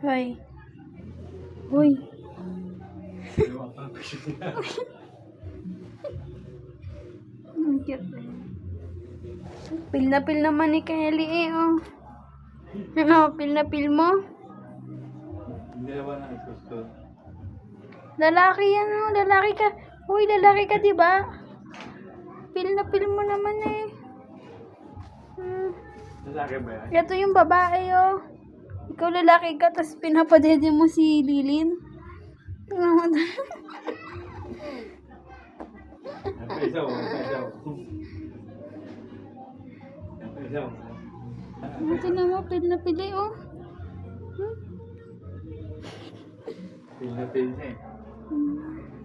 Hoy. Hoy. Ang cute. Pil na pil naman ni Kelly eh, oh. Ano, pil na pil mo? Hindi naman ang gusto. Lalaki yan, oh. Lalaki ka. Uy, lalaki ka, di ba? Pil na pil mo naman eh. Hmm. Lalaki ba yan? Ito yung babae, oh. Ikaw lalaki ka, tapos pinapadede mo si Lilin. Napaisaw, napaisaw. Napaisaw. Ito na mo, pil na pili, oh. Hmm? Pil na pil niya eh. Hmm.